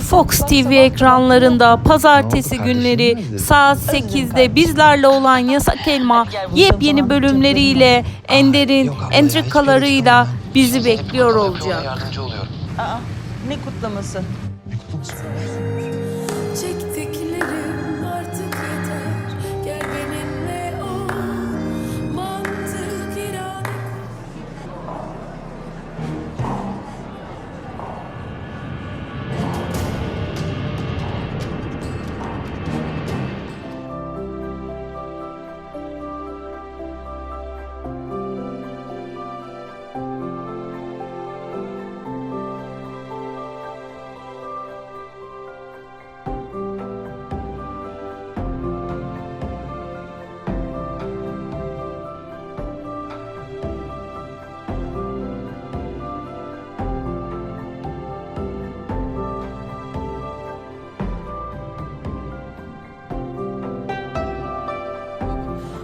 Fox TV ekranlarında pazartesi günleri saat 8'de bizlerle olan Yasak Elma yepyeni bölümleriyle Ender'in entrikalarıyla bizi bekliyor olacak. Yardımcı oluyorum. Aa, ne kutlaması?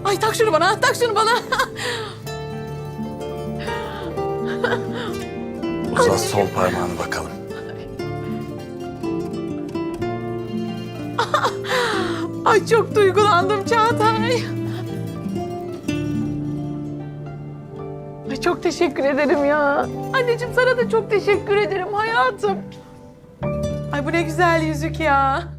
Ay tak şunu bana, tak şunu bana. Uzat sol parmağını bakalım. Ay çok duygulandım Çağatay. Ay çok teşekkür ederim ya. Anneciğim sana da çok teşekkür ederim hayatım. Ay bu ne güzel yüzük ya.